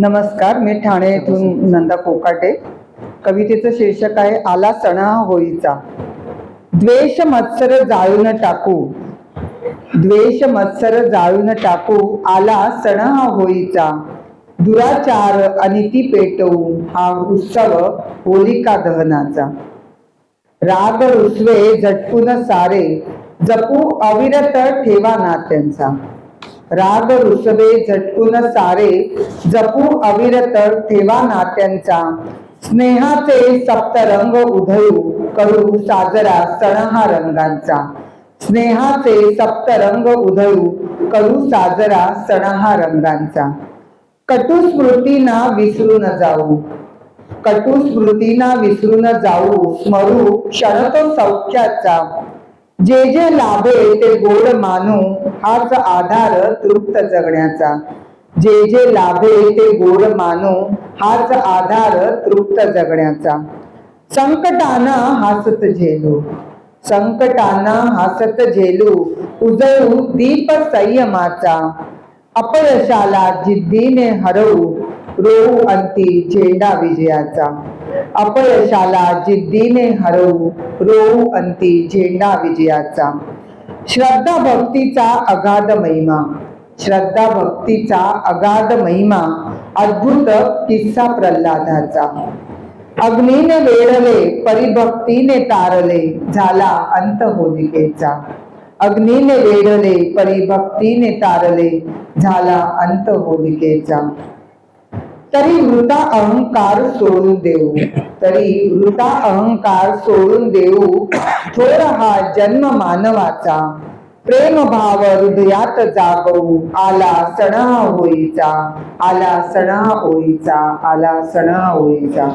नमस्कार मी ठाणे येथून नंदा कोकाटे. कवितेचं शीर्षक आहे आला सणा होईचा द्वेष मत्सर जाळून टाकू. द्वेष मत्सर जाळून टाकू आला सणा होईचा दुराचार अनिती पेटवू हा उत्सव होलिका दहनाचा. राग रुसवे झटकून सारे जपू अविरत ठेवा नात्यांचा. राग ऋषभे झटकून सारे जपू अविरत ठेवा नात्यांचा. स्नेहाचे सप्तरंग उधळू करू साजरा सण हा रंगांचा स्नेहाचे सप्तरंग उधळू करू साजरा सण हा रंगांचा कटु स्मृतींना विसरू न जाऊ. कटु स्मृतींना विसरू न जाऊ स्मरू क्षणतो सौख्याचा जे जे लाभे ते गोड मानू हाच आधार तृप्त जगण्याचा. जे जे लाभे ते गोड मानू हाच आधार तृप्त जगण्याचा. संकटाना हसत झेलू. संकटाना हसत झेलू उजळू दीप संयमाचा. अपयशाला जिद्दीने हरवू रोऊ अंती झेंडा विजयाचा. अपयशाला जिद्दीने हरवू रोऊ अंती झेंडा विजयाचा. श्रद्धा भक्तीचा अगाध महिमा. श्रद्धा भक्तीचा अगाध महिमा अद्भुत किस्सा प्रल्हादाचा. अग्नीने वेढले परिभक्तीने तारले झाला अंत होलिकेचा. अग्नीने वेढले परिभक्तीने तारले झाला अंत होलिकेचा. तरी मृता अहंकार सोडून देऊ. तरी मृता अहंकार सोडून देऊ. थोर हा जन्म मानवाचा. प्रेम भाव हृदयात जागवू. आला सणा होईचा. आला सणा होईचा. आला सणा होईचा.